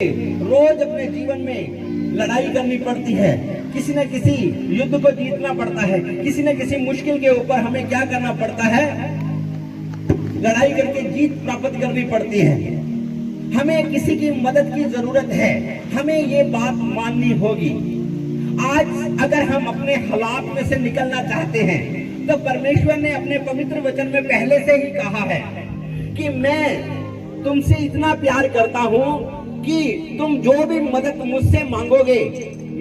रोज अपने जीवन में लड़ाई करनी पड़ती है। किसी न किसी युद्ध को जीतना पड़ता है। किसी न किसी मुश्किल के ऊपर हमें क्या करना पड़ता है? लड़ाई करके जीत प्राप्त करनी पड़ती है। हमें किसी की मदद की ज़रूरत है। हमें ये बात माननी होगी। आज अगर हम अपने हालात में से निकलना चाहते हैं तो परमेश्वर ने अपने पवित्र वचन में पहले से ही कहा है कि मैं तुमसे इतना प्यार करता हूँ कि तुम जो भी मदद मुझसे मांगोगे,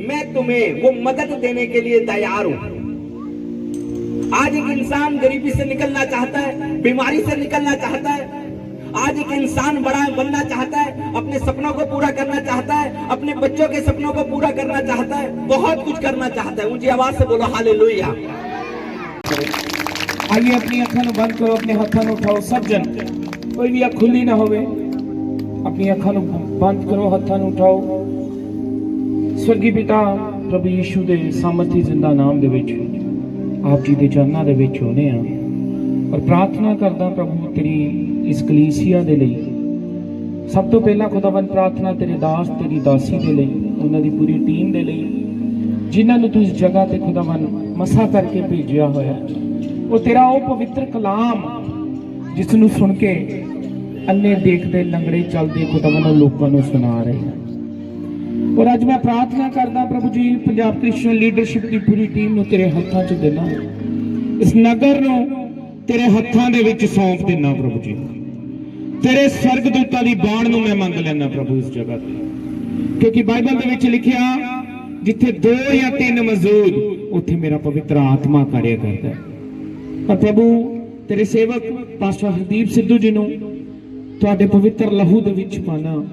मैं तुम्हें वो मदद देने के लिए तैयार हूँ। आज एक इंसान गरीबी से निकलना चाहता है, बीमारी से निकलना चाहता है। आज एक इंसान बड़ा बनना चाहता है, अपने सपनों को पूरा करना चाहता है, अपने बच्चों के सपनों को पूरा करना चाहता है, बहुत कुछ करना चाहता है। ऊँची आवाज़ से बोलो हाले लोहिया आइए अपनी अखन बंद करो, अपने हथन उठाओ, सब जन। कोई भी खुली ना होवे। ਆਪਣੀ ਅੱਖਾਂ ਨੂੰ ਬੰਦ ਕਰੋ, ਹੱਥਾਂ ਨੂੰ ਉਠਾਓ। ਸਵਰਗੀ ਪਿਤਾ ਪ੍ਰਭੂ ਯੀਸ਼ੂ ਦੇ ਸਾਮਰਥੀ ਜ਼ਿੰਦਾ ਨਾਮ ਦੇ ਵਿੱਚ, ਆਪ ਜੀ ਦੇ ਚਰਨਾਂ ਦੇ ਵਿੱਚ ਹੋਨੇ ਆ ਔਰ ਪ੍ਰਾਰਥਨਾ ਕਰਦਾ ਪ੍ਰਭੂ, ਤੇਰੀ ਇਸ ਕਲੀਸਿਆ ਦੇ ਲਈ। ਸਭ ਤੋਂ ਪਹਿਲਾਂ ਖੁਦਾਵੰ ਪ੍ਰਾਰਥਨਾ ਤੇਰੇ ਦਾਸ, ਤੇਰੀ ਦਾਸੀ ਦੇ ਲਈ, ਉਹਨਾਂ ਦੀ ਪੂਰੀ ਟੀਮ ਦੇ ਲਈ, ਜਿਨ੍ਹਾਂ ਨੂੰ ਤੂੰ ਇਸ ਜਗ੍ਹਾ ਤੇ ਖੁਦਾਵੰ ਮਸਾ ਕਰਕੇ ਭੇਜਿਆ ਹੋਇਆ ਉਹ ਤੇਰਾ ਉਹ ਪਵਿੱਤਰ ਕਲਾਮ, ਜਿਸ ਨੂੰ ਸੁਣ ਕੇ ਅੰਨੇ ਦੇਖਦੇ ਲੰਗੜੇ ਚੱਲਦੇ ਖੁਦਾਵੰ ਉਹ ਲੋਕਾਂ ਨੂੰ ਸੁਣਾ ਰਹੇ ਹਨ। ਔਰ ਅੱਜ ਮੈਂ ਪ੍ਰਾਰਥਨਾ ਕਰਦਾ ਪ੍ਰਭੂ ਜੀ, ਪੰਜਾਬ ਕ੍ਰਿਸਚੀਅਨ ਲੀਡਰਸ਼ਿਪ ਦੀ ਪੂਰੀ ਟੀਮ ਨੂੰ ਤੇਰੇ ਹੱਥਾਂ 'ਚ ਦੇਣਾ ਇਸ ਨਗਰ ਨੂੰ ਤੇਰੇ ਹੱਥਾਂ ਦੇ ਵਿੱਚ ਸੌਂਪ ਦੇਣਾ ਪ੍ਰਭੂ ਜੀ। ਤੇਰੇ ਸਵਰਗਦੂਤਾਂ ਦੀ ਬਾਣ ਨੂੰ ਮੈਂ ਮੰਗ ਲੈਣਾ ਪ੍ਰਭੂ ਇਸ ਜਗ੍ਹਾ ਤੇ। ਕਿਉਂਕਿ ਬਾਈਬਲ ਦੇ ਵਿੱਚ ਲਿਖਿਆ, ਜਿੱਥੇ ਦੋ ਜਾਂ ਤਿੰਨ ਮੌਜੂਦ ਉੱਥੇ ਮੇਰਾ ਪਵਿੱਤਰ ਆਤਮਾ ਕਾਰਿਆ ਕਰਦਾ ਹੈ। ਪ੍ਰਭੂ, ਤੇਰੇ ਸੇਵਕ ਪਾਸਟਰ ਹਰਦੀਪ ਸਿੱਧੂ ਜੀ ਨੂੰ ਤੁਹਾਡੇ ਪਵਿੱਤਰ ਲਹੂ ਦੇ ਵਿੱਚ ਪਾਣਾ।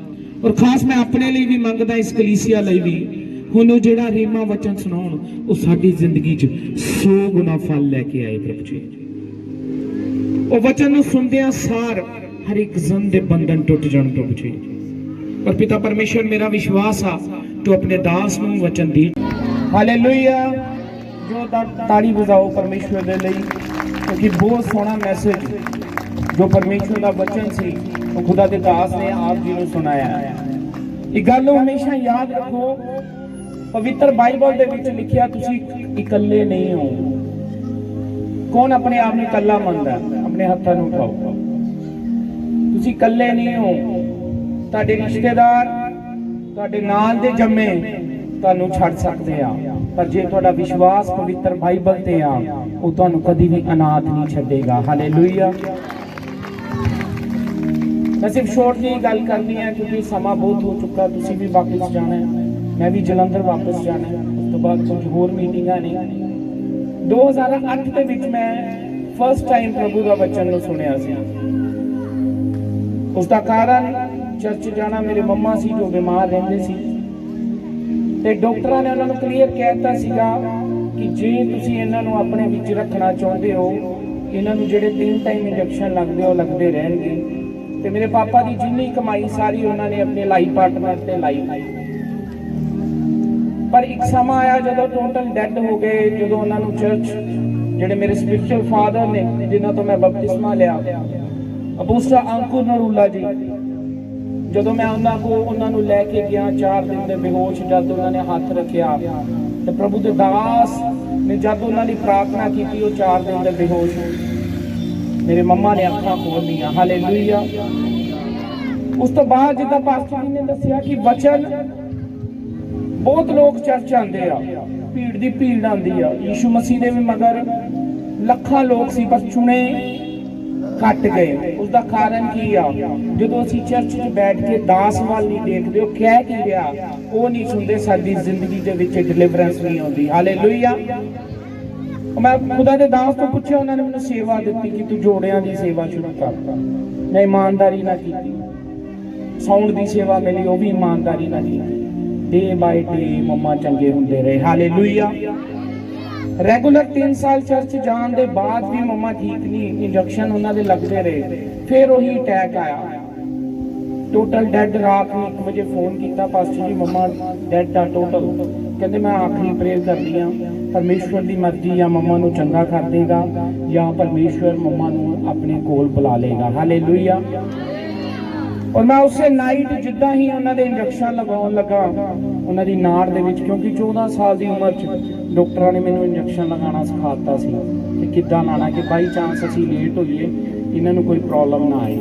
ਔਰ ਖਾਸ ਮੈਂ ਆਪਣੇ ਲਈ ਵੀ ਮੰਗਦਾ ਇਸ ਕਲੀਸਿਆ ਲਈ ਵੀ। ਹੁਣ ਉਹ ਜਿਹੜਾ ਰੀਮਾ ਵਚਨ ਸੁਣਾਉਣ, ਉਹ ਸਾਡੀ ਜ਼ਿੰਦਗੀ 'ਚ 100 ਗੁਣਾ ਫਲ ਲੈ ਕੇ ਆਏ ਪ੍ਰਭੂ ਜੀ। ਉਹ ਵਚਨ ਨੂੰ ਸੁਣਦਿਆਂ ਸਾਰ ਹਰ ਇੱਕ ਜ਼ਨ ਦੇ ਬੰਧਨ ਟੁੱਟ ਜਾਣ ਪ੍ਰਭੂ ਜੀ। ਪਰ ਪਿਤਾ ਪਰਮੇਸ਼ਰ ਮੇਰਾ ਵਿਸ਼ਵਾਸ ਆ, ਤੂੰ ਆਪਣੇ ਦਾਸ ਨੂੰ ਵਚਨ ਦੀ। ਹਾਲੇਲੂਇਆ ਜੋ ਤਾ- ਤਾੜੀ ਵਜਾਓ ਪਰਮੇਸ਼ਰ ਦੇ ਲਈ, ਕਿਉਂਕਿ ਬਹੁਤ ਸੋਹਣਾ ਮੈਸੇਜ ਜੋ ਪਰਮੇਸ਼ਰ ਦਾ ਵਚਨ ਸੀ। ਖੁਦਾ ਦੇ ਦਾਸ ਨੇ ਆਪ ਜੀ ਨੂੰ ਸੁਣਾਇਆ। ਇਹ ਗੱਲ ਹਮੇਸ਼ਾ ਯਾਦ ਰੱਖੋ। ਪਵਿੱਤਰ ਬਾਈਬਲ ਦੇ ਵਿੱਚ ਲਿਖਿਆ, ਤੁਸੀਂ ਇਕੱਲੇ ਨਹੀਂ ਹੋ। ਕੌਣ ਆਪਣੇ ਆਪ ਨੂੰ ਇਕੱਲਾ ਮੰਨਦਾ ਆਪਣੇ ਹੱਥਾਂ ਨੂੰ ਉਠਾਓ। ਤੁਸੀਂ ਇਕੱਲੇ ਨਹੀਂ ਹੋ। ਤੁਹਾਡੇ ਰਿਸ਼ਤੇਦਾਰ, ਤੁਹਾਡੇ ਨਾਲ ਦੇ ਜੰਮੇ ਤੁਹਾਨੂੰ ਛੱਡ ਸਕਦੇ ਆ। ਪਰ ਜੇ ਤੁਹਾਡਾ ਵਿਸ਼ਵਾਸ ਪਵਿੱਤਰ ਬਾਈਬਲ ਤੇ ਆ, ਉਹ ਤੁਹਾਨੂੰ ਕਦੀ ਵੀ ਅਨਾਥ ਨਹੀਂ ਛੱਡੇਗਾ। ਹਾਲੇਲੂਇਆ। ਮੈਂ ਸਿਰਫ ਸ਼ੋਰਟ ਜਿਹੀ ਗੱਲ ਕਰਨੀ ਹੈ ਕਿਉਂਕਿ ਸਮਾਂ ਬਹੁਤ ਹੋ ਚੁੱਕਾ ਤੁਸੀਂ ਵੀ ਵਾਪਸ ਜਾਣਾ ਹੈ। ਮੈਂ ਵੀ ਜਲੰਧਰ ਵਾਪਸ ਜਾਣਾ ਹੈ। ਉਸ ਤੋਂ ਬਾਅਦ ਕੁਝ ਹੋਰ ਮੀਟਿੰਗਾਂ ਨੇ। 2008 ਦੇ ਵਿੱਚ ਮੈਂ ਫਸਟ ਟਾਈਮ ਪ੍ਰਭੂ ਦਾ ਵਚਨ ਨੂੰ ਸੁਣਿਆ ਸੀ। ਉਸ ਦਾ ਕਾਰਨ ਚਰਚ ਜਾਣਾ, ਮੇਰੇ ਮੰਮਾ ਸੀ ਜੋ ਬਿਮਾਰ ਰਹਿੰਦੇ ਸੀ। ਤੇ ਡਾਕਟਰਾਂ ਨੇ ਉਹਨਾਂ ਨੂੰ ਕਲੀਅਰ ਕਹਿਤਾ ਸੀਗਾ ਕਿ ਜੇ ਤੁਸੀਂ ਇਹਨਾਂ ਨੂੰ ਆਪਣੇ ਵਿੱਚ ਰੱਖਣਾ ਚਾਹੁੰਦੇ ਹੋ, ਇਹਨਾਂ ਨੂੰ ਜਿਹੜੇ ਤਿੰਨ ਟਾਈਮ ਇੰਜੈਕਸ਼ਨ ਲੱਗਦੇ ਹੋ ਲੱਗਦੇ ਰਹਿਣਗੇ। ਤੇ ਮੇਰੇ ਪਾਪਾ ਦੀ ਜਿੰਨੀ ਕਮਾਈ ਸਾਰੀ ਉਹਨਾਂ ਨੇ ਆਪਣੇ ਲਾਈਫ ਪਾਰਟਨਰ ਤੇ ਲਾਈ। ਪਰ ਇੱਕ ਸਮਾਂ ਆਇਆ ਜਦੋਂ ਟੋਟਲ ਡੈੱਡ ਹੋ ਗਏ, ਜਦੋਂ ਉਹਨਾਂ ਨੂੰ ਚਰਚ ਜਿਹੜੇ ਮੇਰੇ ਸਪਿਰਚੁਅਲ ਫਾਦਰ ਨੇ, ਜਿਨ੍ਹਾਂ ਤੋਂ ਮੈਂ ਬਪਤਿਸਮਾ ਲਿਆ। ਅਪੋਸਟਲ ਅੰਕੁਰ ਨਰੂਲਾ ਜੀ, ਜਦੋਂ ਮੈਂ ਉਹਨਾਂ ਕੋ ਉਹਨਾਂ ਨੂੰ ਲੈ ਕੇ ਗਿਆ 4 ਦਿਨ ਦੇ ਬੇਹੋਸ਼ ਜਦ ਉਹਨਾਂ ਨੇ ਹੱਥ ਰੱਖਿਆ, ਤੇ ਪ੍ਰਭੂ ਦੇ ਦਾਸ ਨੇ ਜਦ ਉਹਨਾਂ ਦੀ ਪ੍ਰਾਰਥਨਾ ਕੀਤੀ, ਉਹ 4 ਦਿਨ ਦੇ ਬੇਹੋਸ਼ ਮੇਰੇ ਮੰਮਾ ਨੇ ਅੱਖਾਂ ਖੋਲ ਹਾਲੇਲੂਇਆ ਉਸ ਤੋਂ ਬਾਅਦ ਜਿੱਦਾਂ ਪਾਸਟਰ ਜੀ ਨੇ ਦੱਸਿਆ ਕਿ ਵਚਨ ਬਹੁਤ ਲੋਕ ਚਰਚ ਆਉਂਦੇ ਆ, ਭੀੜ ਦੀ ਭੀੜ ਆਉਂਦੀ ਆ। ਯੀਸ਼ੂ ਮਸੀਹ ਦੇ ਵੀ ਮਗਰ ਲੱਖਾਂ ਲੋਕ ਸੀ ਬਸ ਚੁਣੇ ਘਟ ਗਏ। ਉਸ ਦਾ ਕਾਰਨ ਕੀ ਆ? ਜਦੋਂ ਅਸੀਂ ਚਰਚ 'ਚ ਬੈਠ ਕੇ ਦਾਸ ਵੱਲ ਨਹੀਂ ਦੇਖਦੇ, ਉਹ ਕਹਿ ਕੀ ਰਿਹਾ? ਉਹ ਨਹੀਂ ਸੁਣਦੇ, ਸਾਡੀ ਜ਼ਿੰਦਗੀ ਦੇ ਵਿੱਚ ਡਿਲੀਵਰੈਂਸ ਨਹੀਂ ਆਉਂਦੀ। ਹਾਲੇਲੂਇਆ ਉਹ ਮੈਂ ਖੁਦਾ ਦੇ ਦਾਸ ਤੋਂ ਪੁੱਛਿਆ, ਉਹਨਾਂ ਨੇ ਮੈਨੂੰ ਸੇਵਾ ਦਿੱਤੀ ਕਿ ਤੂੰ ਜੋੜਿਆਂ ਦੀ ਸੇਵਾ ਸ਼ੁਰੂ ਕਰ। ਮੈਂ ਇਮਾਨਦਾਰੀ ਨਾਲ ਕੀਤੀ। ਸਾਊਂਡ ਦੀ ਸੇਵਾ ਮਿਲੀ, ਉਹ ਵੀ ਇਮਾਨਦਾਰੀ ਨਾਲ ਕੀਤੀ। ਡੇ ਬਾਈ ਡੇ ਮੰਮਾ ਚੰਗੇ ਹੁੰਦੇ ਰਹੇ। ਹਾਲੇਲੂਇਆ ਰੈਗੂਲਰ 3 ਸਾਲ ਚਰਚ ਜਾਣ ਦੇ ਬਾਅਦ ਵੀ ਮੰਮਾ ਠੀਕ ਨਹੀਂ ਇੰਜੈਕਸ਼ਨ ਉਹਨਾਂ ਦੇ ਲੱਗਦੇ ਰਹੇ। ਫਿਰ ਉਹੀ ਅਟੈਕ ਆਇਆ। ਟੋਟਲ ਡੈਡ ਰਾਤ ਨੂੰ 1 ਵਜੇ ਫੋਨ ਕੀਤਾ, ਪਾਸਟਰ ਜੀ, ਮੰਮਾ ਡੈਡ ਆ ਟੋਟਲ ਕਹਿੰਦੇ ਮੈਂ ਆਖਰੀ ਪ੍ਰੇਅਰ ਕਰਦੀ ਆ ਪਰਮੇਸ਼ਵਰ ਦੀ ਮਰਜ਼ੀ ਜਾਂ ਮੰਮਾ ਨੂੰ ਚੰਗਾ ਕਰ ਦੇਗਾ ਜਾਂ ਪਰਮੇਸ਼ਵਰ ਮੰਮਾ ਨੂੰ ਆਪਣੇ ਕੋਲ ਬੁਲਾ ਲੇਗਾ ਹਾਲੇਲੂਇਆ ਔਰ ਮੈਂ ਉਸੇ ਨਾਈਟ ਜਿੱਦਾਂ ਹੀ ਉਹਨਾਂ ਦੇ ਇੰਜੈਕਸ਼ਨ ਲਗਾਉਣ ਲੱਗਾ, ਉਹਨਾਂ ਦੀ ਨਾੜ ਦੇ ਵਿੱਚ, ਕਿਉਂਕਿ 14 ਸਾਲ ਦੀ ਉਮਰ 'ਚ ਡਾਕਟਰਾਂ ਨੇ ਮੈਨੂੰ ਇੰਜੈਕਸ਼ਨ ਲਗਾਉਣਾ ਸਿਖਾਤਾ ਸੀ ਕਿ ਕਿੱਦਾਂ ਲਾਣਾ ਕਿ ਬਾਈ ਚਾਂਸ ਅਸੀਂ ਲੇਟ ਹੋਈਏ, ਇਹਨਾਂ ਨੂੰ ਕੋਈ ਪ੍ਰੋਬਲਮ ਨਾ ਆਏ।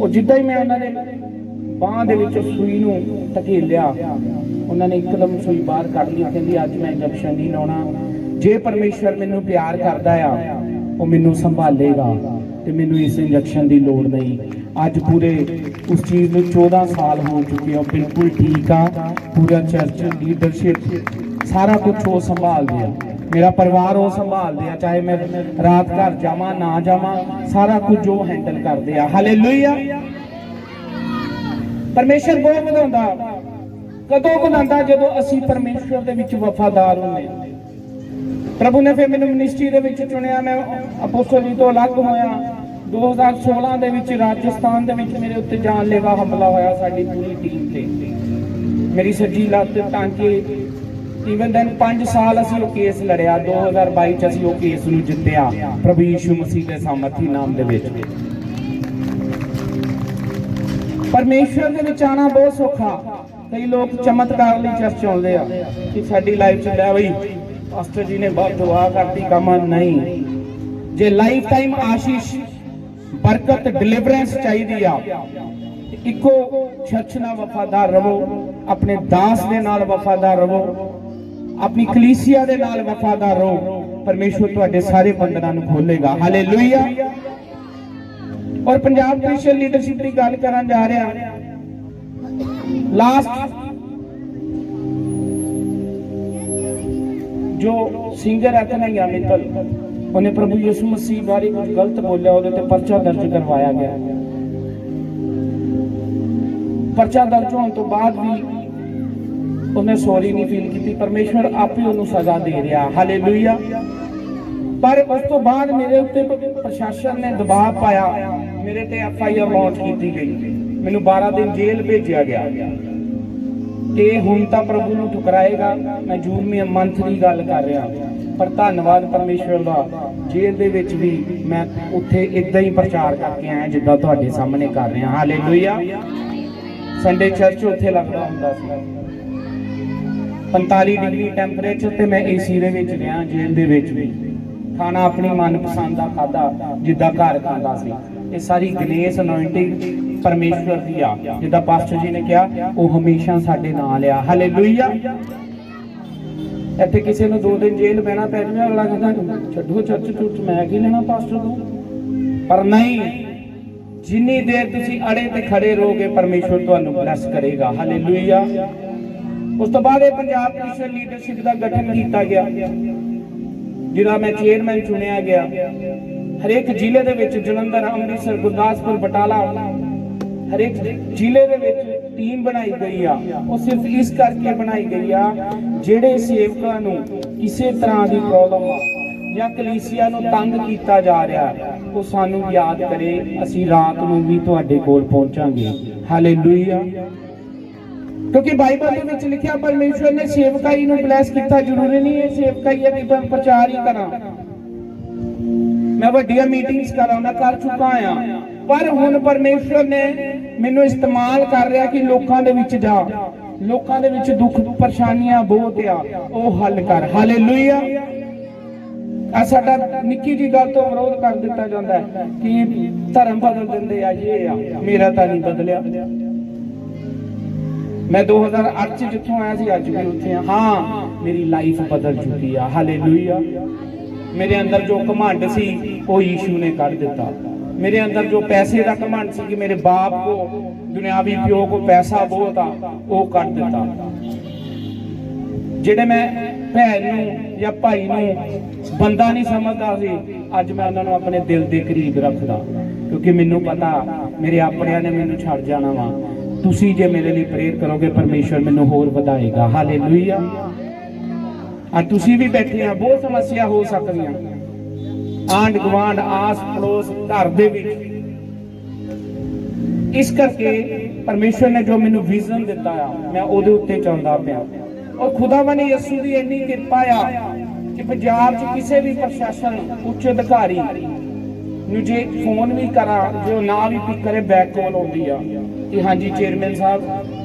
ਉਹ ਜਿੱਦਾਂ ਹੀ ਮੈਂ ਉਹਨਾਂ ਦੇ ਬਾਹ ਦੇ ਵਿੱਚ ਸੂਈ ਨੂੰ ਧਕੇਲਿਆ ਉਹਨਾਂ ਨੇ ਇੱਕਦਮ ਸੂਈ ਬਾਹਰ ਕੱਢ ਲਈ ਕਹਿੰਦੀ, ਅੱਜ ਮੈਂ ਇੰਜੈਕਸ਼ਨ ਨਹੀਂ ਲਾਉਣਾ। ਜੇ ਪਰਮੇਸ਼ਵਰ ਮੈਨੂੰ ਪਿਆਰ ਕਰਦਾ ਆ, ਉਹ ਮੈਨੂੰ ਸੰਭਾਲੇਗਾ ਤੇ ਮੈਨੂੰ ਇਸ ਇੰਜੈਕਸ਼ਨ ਦੀ ਲੋੜ ਨਹੀਂ। ਅੱਜ ਪੂਰੇ ਉਸ ਚੀਜ਼ ਨੂੰ 14 ਸਾਲ ਹੋ ਚੁੱਕੇ ਆ ਬਿਲਕੁਲ ਠੀਕ ਆ, ਪੂਰਾ ਚਰਚ, ਲੀਡਰਸ਼ਿਪ, ਸਾਰਾ ਕੁਝ ਉਹ ਸੰਭਾਲਦੇ ਆ। ਮੇਰਾ ਪਰਿਵਾਰ ਉਹ ਸੰਭਾਲਦੇ ਆ, ਚਾਹੇ ਮੈਂ ਰਾਤ ਘਰ ਜਾਵਾਂ, ਨਾ ਜਾਵਾਂ, ਸਾਰਾ ਕੁਝ ਉਹ ਹੈਂਡਲ ਕਰਦੇ ਆ। ਹਾਲੇਲੂਇਆ ਪਰਮੇਸ਼ਰ ਬਹੁਤ ਵਧਾਉਂਦਾ। ਕਦੋਂ ਬਣਾਉਂਦਾ ਜਦੋਂ ਅਸੀਂ ਪਰਮੇਸ਼ਰ ਦੇ ਵਿੱਚ ਵਫਾਦਾਰ ਹੁੰਦੇ ਪ੍ਰਭੂ ਨੇ ਫਿਰ ਮੈਨੂੰ ਮਿਨਿਸਟਰੀ ਦੇ ਵਿੱਚ ਚੁਣਿਆ, ਮੈਂ ਅਪੋਸਟਲ ਤੋਂ ਅਲੱਗ ਹੋਇਆ। 2016 ਦੇ ਵਿੱਚ ਰਾਜਸਥਾਨ ਦੇ ਵਿੱਚ ਮੇਰੇ ਉੱਤੇ ਜਾਨਲੇਵਾ ਹਮਲਾ ਹੋਇਆ ਸਾਡੀ ਪੂਰੀ ਟੀਮ ਤੇ। ਮੇਰੀ ਸੱਜੀ ਲੱਤ ਟਾਂਕੇ। ਈਵਨ ਦੈਨ 5 ਸਾਲ ਅਸੀਂ ਉਹ ਕੇਸ ਲੜਿਆ 2022 ਚ ਅਸੀਂ ਉਹ ਕੇਸ ਨੂੰ ਜਿੱਤਿਆ, ਪ੍ਰਭੂ ਯੀਸ਼ੂ ਮਸੀਹ ਦੇ ਸਾਮਰਥੀ ਨਾਮ ਦੇ ਵਿੱਚ। ਪਰਮੇਸ਼ਵਰ ਦੇ ਵਿੱਚ ਆਣਾ ਬਹੁਤ ਸੌਖਾ। ਕਈ ਲੋਕ ਚਮਤਕਾਰ ਲਈ ਚਰਚ ਆਉਂਦੇ ਆ ਕਿ ਸਾਡੀ ਲਾਈਫ ਚ ਲੈ ਬਈ ਪਾਸਟਰ ਜੀ ਨੇ ਬਹੁਤ ਦੁਆ ਕਰਤੀ ਕੰਮ ਨਹੀਂ। ਜੇ ਲਾਈਫ ਟਾਈਮ ਆਸ਼ੀਸ਼, ਬਰਕਤ ਡਿਲੀਵਰੈਂਸ ਚਾਹੀਦੀ ਆ ਇੱਕੋ ਚਰਚ ਨਾਲ ਵਫਾਦਾਰ ਰਹੋ, ਆਪਣੇ ਦਾਸ ਦੇ ਨਾਲ ਵਫਾਦਾਰ ਰਹੋ, ਆਪਣੀ ਕਲੀਸਿਆ ਦੇ ਨਾਲ ਵਫਾਦਾਰ ਰਹੋ, ਪਰਮੇਸ਼ਵਰ ਤੁਹਾਡੇ ਸਾਰੇ ਬੰਧਨਾਂ ਨੂੰ ਖੋਲੇਗਾ ਹਾਲੇਲੂਇਆ ਔਰ ਪੰਜਾਬ ਕ੍ਰਿਸਚੀਅਨ ਲੀਡਰਸ਼ਿਪ ਦੀ ਗੱਲ ਕਰਨ ਜਾ ਰਿਹਾ ਲਾਸਟ ਜੋ ਸਿੰਗਰ ਹੈ ਕਨਈਆ ਮਿੱਤਲ, ਉਹਨੇ ਪ੍ਰਭੂ ਯਿਸੂ ਮਸੀਹ ਬਾਰੇ ਕੁਝ ਗਲਤ ਬੋਲਿਆ, ਉਹਦੇ ਤੇ ਪਰਚਾ ਦਰਜ ਕਰਵਾਇਆ ਗਿਆ। ਪਰਚਾ ਦਰਜ ਹੋਣ ਤੋਂ ਬਾਅਦ ਵੀ ਉਹਨੇ ਸੌਰੀ ਨਹੀਂ ਫੀਲ ਕੀਤੀ, ਪਰਮੇਸ਼ਵਰ ਆਪੇ ਉਹਨੂੰ ਸਜ਼ਾ ਦੇ ਰਿਹਾ। ਹਾਲੇਲੂਇਆ ਪਰ ਉਸ ਤੋਂ ਬਾਅਦ ਮੇਰੇ ਉੱਤੇ ਪ੍ਰਸ਼ਾਸਨ ਨੇ ਦਬਾਅ ਪਾਇਆ, ਮੇਰੇ ਤੇ ਐਫ ਆਈ ਆਰ ਲਾਂਚ ਕੀਤੀ ਗਈ। ਮੈਨੂੰ 12 ਦਿਨ ਜੇਲ੍ਹ ਭੇਜਿਆ ਗਿਆ। ਕਿ ਹੁਣ ਤਾਂ ਪ੍ਰਭੂ ਨੂੰ ਠੁਕਰਾਏਗਾ। ਮੈਂ ਜੂਨ ਮੇ ਮੰਥ ਦੀ ਗੱਲ ਕਰ ਰਿਹਾ। ਪਰ ਧੰਨਵਾਦ ਪਰਮੇਸ਼ਵਰ ਦਾ। ਜੇਲ੍ਹ ਦੇ ਵਿੱਚ ਵੀ ਮੈਂ ਉੱਥੇ ਇਦਾਂ ਹੀ ਪ੍ਰਚਾਰ ਕਰਕੇ ਆਇਆ, ਜਿੱਦਾਂ ਤੁਹਾਡੇ ਸਾਹਮਣੇ ਕਰ ਰਿਹਾ। ਹਾਲੇਲੂਇਆ ਸੰਡੇ ਚਰਚ ਉੱਥੇ ਲੱਗਦਾ ਹੁੰਦਾ ਸੀ। 45 ਡਿਗਰੀ ਟੈਂਪਰੇਚਰ ਤੇ ਮੈਂ ਏਸੀ ਦੇ ਵਿੱਚ ਰਿਹਾ, ਜੇਲ੍ਹ ਦੇ ਵਿੱਚ ਵੀ। ਖਾਣਾ ਆਪਣੀ ਮਨਪਸੰਦ ਦਾ ਖਾਦਾ ਜਿੱਦਾਂ ਘਰ ਖਾਂਦਾ ਸੀ। ਇਹ ਸਾਰੀ ਗਨੇਸ ਅਨੋਇੰਟਿੰਗ ਪਰਮੇਸ਼ਵਰ ਦੀ ਆ। ਜਿੱਦਾਂ ਪਾਸਟਰ ਜੀ ਨੇ ਕਿਹਾ, ਉਹ ਹਮੇਸ਼ਾ ਸਾਡੇ ਨਾਲ ਆ। ਹਾਲੇਲੂਇਆ ਇੱਥੇ ਕਿਸੇ ਨੂੰ ਦੋ ਦਿਨ ਜੇਲ੍ਹ ਬਹਿਣਾ ਪੈ ਜਾਵੇ, ਅਗਲਾ ਕਹਿੰਦਾ, ਛੱਡੋ ਚਰਚ ਚੁਰਚ, ਮੈਂ ਕੀ ਲੈਣਾ ਪਾਸਟਰ ਤੋਂ ਪਰ ਨਹੀਂ, ਜਿੰਨੀ ਦੇਰ ਤੁਸੀਂ ਅੜੇ ਤੇ ਖੜੇ ਰਹੋਗੇ, ਪਰਮੇਸ਼ਵਰ ਤੁਹਾਨੂੰ ਬਲੈਸ ਕਰੇਗਾ। ਹਾਲੇਲੂਇਆ ਉਸ ਤੋਂ ਬਾਅਦ ਇਹ ਪੰਜਾਬ ਕ੍ਰਿਸਚੀਅਨ ਲੀਡਰਸ਼ਿਪ ਦਾ ਗਠਨ ਕੀਤਾ ਗਿਆ। ਜਿਹਦਾ ਮੈਂ ਚੇਅਰਮੈਨ ਚੁਣਿਆ ਗਿਆ। ਹਰੇਕ ਜ਼ਿਲ੍ਹੇ ਦੇ ਵਿੱਚ ਜਲੰਧਰ, ਅੰਮ੍ਰਿਤਸਰ, ਗੁਰਦਾਸਪੁਰ, ਬਟਾਲਾ ਹਰੇਕ ਜ਼ਿਲ੍ਹੇ ਦੇ ਵਿੱਚ ਟੀਮ ਬਣਾਈ ਗਈ ਆ। ਉਹ ਸਿਰਫ ਇਸ ਕਰਕੇ ਬਣਾਈ ਗਈ ਆ, ਜਿਹੜੇ ਸੇਵਕਾਂ ਨੂੰ ਕਿਸੇ ਤਰ੍ਹਾਂ ਦੀ ਪ੍ਰੋਬਲਮ ਆ ਜਾਂ ਕਲੀਸਿਆ ਨੂੰ ਤੰਗ ਕੀਤਾ ਜਾ ਰਿਹਾ, ਉਹ ਸਾਨੂੰ ਯਾਦ ਕਰੇ, ਅਸੀਂ ਰਾਤ ਨੂੰ ਵੀ ਤੁਹਾਡੇ ਕੋਲ ਪਹੁੰਚਾਂਗੇ। ਹਾਲੇਲੂਇਆ ਕਿਉਂਕਿ ਬਾਈਬਲ ਦੇ ਵਿੱਚ ਲਿਖਿਆ, ਪਰਮੇਸ਼ਵਰ ਨੇ ਸੇਵਕਾਈ ਨੂੰ ਬਲੈਸ ਕੀਤਾ, ਜ਼ਰੂਰੀ ਨਹੀਂ ਇਹ ਸੇਵਕਾਈ ਹੈ ਕਿ ਮੈਂ ਪ੍ਰਚਾਰ ਹੀ ਕਰਾਂ। ਮੈਂ ਵੱਡੀਆਂ ਮੀਟਿੰਗਸ ਕਰਾਂ, ਮੈਂ ਕਰ ਚੁੱਕਾ ਆ। ਪਰ ਹੁਣ ਪਰਮੇਸ਼ਵਰ ਨੇ ਮੈਨੂੰ ਇਸਤੇਮਾਲ ਕਰ ਰਿਹਾ ਕਿ ਲੋਕਾਂ ਦੇ ਵਿੱਚ ਜਾ। ਲੋਕਾਂ ਦੇ ਵਿੱਚ ਦੁੱਖ, ਪਰੇਸ਼ਾਨੀਆਂ ਬਹੁਤ ਆ। ਉਹ ਹੱਲ ਕਰ। ਹਾਲੇਲੂਇਆ ਆ ਸਾਡਾ ਨਿੱਕੀ ਜੀ ਗੱਲ ਤੋਂ ਵਿਰੋਧ ਕਰ ਦਿੱਤਾ ਜਾਂਦਾ ਹੈ ਕਿ ਧਰਮ ਬਦਲ ਦਿੰਦੇ ਆ, ਇਹ ਆ। ਮੇਰਾ ਤਾਂ ਨਹੀਂ ਬਦਲਿਆ। ਮੈਂ 2008 ਚ ਜਿੱਥੋਂ ਆਇਆ ਸੀ, ਅੱਜ ਵੀ ਉੱਥੇ ਆ। ਹਾਂ, ਮੇਰੀ ਲਾਈਫ ਬਦਲ ਚੁੱਕੀ ਆ। ਹਾਲੇਲੂਇਆ ਮੇਰੇ ਅੰਦਰ ਜੋ ਘਮੰਡ ਸੀ, ਉਹ ਯੀਸ਼ੂ ਨੇ ਕੱਢ ਦਿੱਤਾ। ਮੇਰੇ ਅੰਦਰ ਜੋ ਪੈਸੇ ਦਾ ਘਮੰਡ ਸੀ ਕਿ ਮੇਰੇ ਬਾਪ ਕੋ, ਦੁਨਿਆਵੀ ਪਿਓ ਕੋ ਪੈਸਾ ਬਹੁਤ ਆ, ਉਹ ਕੱਢ ਦਿੱਤਾ। ਜਿਹੜੇ ਮੈਂ ਭੈਣ ਨੂੰ ਜਾਂ ਭਾਈ ਨੂੰ ਬੰਦਾ ਨਹੀਂ ਸਮਝਦਾ ਸੀ, ਅੱਜ ਮੈਂ ਉਹਨਾਂ ਨੂੰ ਆਪਣੇ ਦਿਲ ਦੇ ਕਰੀਬ ਰੱਖਦਾ। ਕਿਉਂਕਿ ਮੈਨੂੰ ਪਤਾ, ਮੇਰੇ ਆਪਣਿਆਂ ਨੇ ਮੈਨੂੰ ਛੱਡ ਜਾਣਾ ਵਾ। ਤੁਸੀਂ ਜੇ ਮੇਰੇ ਲਈ ਪ੍ਰੇਰ ਕਰੋਗੇ, ਪਰਮੇਸ਼ਵਰ ਮੈਨੂੰ ਹੋਰ ਵਧਾਏਗਾ। ਹਾਲੇਲੂਇਆ। ਆ ਤੁਸੀਂ ਵੀ ਬੈਠੇ ਆ ਬਹੁਤ ਸਮੱਸਿਆ ਹੋ ਸਕਦੀਆਂ। ਆਂਡ ਗਵਾਂਡ ਆਸ ਪੜੋਸ ਘਰ ਦੇ ਵਿੱਚ। ਇਸ ਕਰਕੇ ਪਰਮੇਸ਼ਵਰ ਨੇ ਜੋ ਮੈਨੂੰ ਵਿਜ਼ਨ ਦਿੱਤਾ ਆ, ਮੈਂ ਉਹਦੇ ਉੱਤੇ ਚੱਲਦਾ ਪਿਆ। ਔਰ ਖੁਦਾਵੰ ਨੇ ਯਿਸੂ ਦੀ ਇੰਨੀ ਕਿਰਪਾ ਆ ਕਿ ਪੰਜਾਬ 'ਚ ਕਿਸੇ ਵੀ ਪ੍ਰਸ਼ਾਸਨ, ਉੱਚ ਅਧਿਕਾਰੀ ਨੂੰ ਜੇ ਫੋਨ ਵੀ ਕਰਾਂ, ਜੇ ਉਹ ਨਾ ਵੀ ਪਿਕ ਕਰੇ ਬੈਕ ਕਾਲ ਆਉਂਦੀ ਆ। ਕਿ ਹਾਂਜੀ ਚੇਅਰਮੈਨ ਸਾਹਿਬ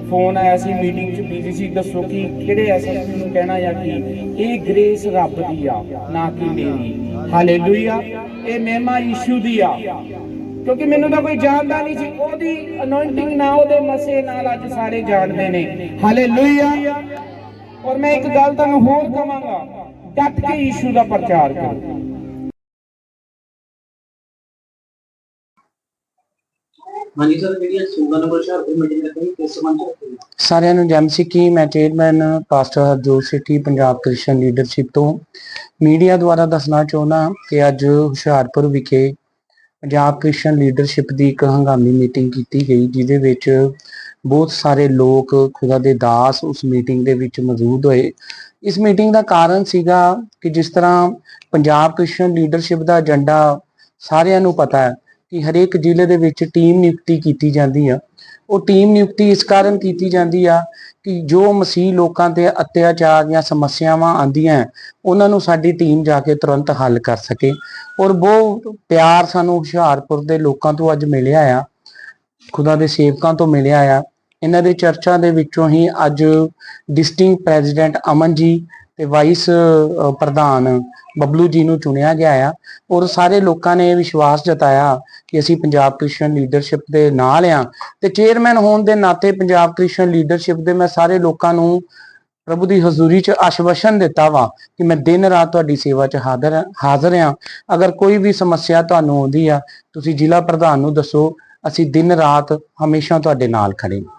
ਫੋਨ ਆਇਆ ਸੀ ਮੀਟਿੰਗ 'ਚ ਬੀਜੀ ਸੀ, ਦੱਸੋ ਕਿ ਕਿਹੜੇ ਐਸਐਸਪੀ ਨੂੰ ਕਹਿਣਾ ਜਾਂ ਕਿ? ਇਹ ਗ੍ਰੇਸ ਰੱਬ ਦੀ ਆ, ਨਾ ਕਿ ਮੇਰੀ। ਹਾਲੇਲੂਇਆ ਇਹ ਮਹਿਮਾ ਯੀਸ਼ੂ ਦੀ ਆ। ਕਿਉਂਕਿ ਮੈਨੂੰ ਤਾਂ ਕੋਈ ਜਾਣਦਾ ਨਹੀਂ ਸੀ, ਉਹਦੀ ਅਨੋਇੰਟਿੰਗ ਨਾਲ ਉਹਦੇ ਮਸੇ ਨਾਲ ਅੱਜ ਸਾਰੇ ਜਾਣਦੇ ਨੇ। ਹਾਲੇਲੂਇਆ ਔਰ ਮੈਂ ਇੱਕ ਗੱਲ ਤੁਹਾਨੂੰ ਹੋਰ ਕਵਾਂਗਾ, ਡਟ ਕੇ ਯੀਸ਼ੂ ਦਾ ਪ੍ਰਚਾਰ ਕਰੋ। ਹਾਂਜੀ ਸਰ ਜਿਹੜੀ ਸੂਬਾ ਨੰਬਰ ਹੁਸ਼ਿਆਰਪੁਰ ਮੀਟਿੰਗ ਰੱਖੀ ਕਿਸ ਸੰਬੰਧ ਚ ਸਾਰਿਆਂ ਨੂੰ ਜੈਮ ਸਿੱਖੀ ਮੈਂ chairman pastor Harjot Sikhi Punjab Christian leadership ਤੋਂ। ਮੀਡੀਆ ਦੁਆਰਾ ਦੱਸਣਾ ਚਾਹੁੰਦਾ ਕਿ ਅੱਜ ਹੁਸ਼ਿਆਰਪੁਰ ਵਿਖੇ ਪੰਜਾਬ ਕ੍ਰਿਸਚੀਅਨ ਲੀਡਰਸ਼ਿਪ ਦੀ ਇੱਕ ਹੰਗਾਮੀ ਮੀਟਿੰਗ ਕੀਤੀ ਗਈ, ਜਿਹਦੇ ਵਿੱਚ ਬਹੁਤ ਸਾਰੇ ਲੋਕ ਖੁਦਾ ਦੇ ਦਾਸ ਉਸ ਮੀਟਿੰਗ ਦੇ ਵਿੱਚ ਮੌਜੂਦ ਹੋਏ। ਇਸ ਮੀਟਿੰਗ ਦਾ ਕਾਰਨ ਸੀਗਾ ਕਿ ਜਿਸ ਤਰ੍ਹਾਂ ਪੰਜਾਬ ਕ੍ਰਿਸਚੀਅਨ ਲੀਡਰਸ਼ਿਪ ਦਾ ਏਜੰਡਾ ਸਾਰਿਆਂ ਨੂੰ ਪਤਾ ਹੈ ਕਿ ਹਰੇਕ ਜ਼ਿਲ੍ਹੇ ਦੇ ਵਿੱਚ ਟੀਮ ਨਿਯੁਕਤੀ ਕੀਤੀ ਜਾਂਦੀ ਆ। ਉਹ ਟੀਮ ਨਿਯੁਕਤੀ ਇਸ ਕਾਰਨ ਕੀਤੀ ਜਾਂਦੀ ਆ ਕਿ ਜੋ ਮਸੀਹ ਲੋਕਾਂ ਤੇ ਅਤਿਆਚਾਰ ਜਾਂ ਸਮੱਸਿਆਵਾਂ ਆਂਦੀਆਂ ਉਹਨਾਂ ਨੂੰ ਸਾਡੀ ਟੀਮ ਜਾ ਕੇ ਤੁਰੰਤ ਹੱਲ ਕਰ ਸਕੇ। ਔਰ ਬਹੁਤ ਪਿਆਰ ਸਾਨੂੰ ਹੁਸ਼ਿਆਰਪੁਰ ਦੇ ਲੋਕਾਂ ਤੋਂ ਅੱਜ ਮਿਲਿਆ ਆ, ਖੁਦਾ ਦੇ ਸੇਵਕਾਂ ਤੋਂ ਮਿਲਿਆ ਆ। ਇਹਨਾਂ ਦੇ ਚਰਚਾ ਦੇ ਵਿੱਚੋਂ ਹੀ ਅੱਜ ਡਿਸਟਿੰਗ ਪ੍ਰੈਜ਼ੀਡੈਂਟ ਅਮਨ ਜੀ ਤੇ ਵਾਈਸ ਪ੍ਰਧਾਨ ਬਬਲੂ ਜੀ ਨੂੰ ਚੁਣਿਆ ਗਿਆ ਆ। ਔਰ ਸਾਰੇ ਲੋਕਾਂ ਨੇ ਵਿਸ਼ਵਾਸ ਜਤਾਇਆ ਕਿ ਅਸੀਂ ਪੰਜਾਬ ਕ੍ਰਿਸ਼ਨ ਲੀਡਰਸ਼ਿਪ ਦੇ ਨਾਲ ਆ। ਤੇ ਚੇਅਰਮੈਨ ਹੋਣ ਦੇ ਨਾਤੇ ਪੰਜਾਬ ਕ੍ਰਿਸ਼ਨ ਲੀਡਰਸ਼ਿਪ ਦੇ ਮੈਂ ਸਾਰੇ ਲੋਕਾਂ ਨੂੰ ਪ੍ਰਭੂ ਦੀ ਹਜ਼ੂਰੀ 'ਚ ਆਸ਼ਵਾਸਨ ਦਿੱਤਾ ਵਾ ਕਿ ਮੈਂ ਦਿਨ ਰਾਤ ਤੁਹਾਡੀ ਸੇਵਾ 'ਚ ਹਾਜ਼ਰ ਹਾਜ਼ਰ ਆ। ਅਗਰ ਕੋਈ ਵੀ ਸਮੱਸਿਆ ਤੁਹਾਨੂੰ ਆਉਂਦੀ ਆ, ਤੁਸੀਂ ਜ਼ਿਲ੍ਹਾ ਪ੍ਰਧਾਨ ਨੂੰ ਦੱਸੋ, ਅਸੀਂ ਦਿਨ ਰਾਤ ਹਮੇਸ਼ਾ ਤੁਹਾਡੇ ਨਾਲ ਖੜੇ ਹਾਂ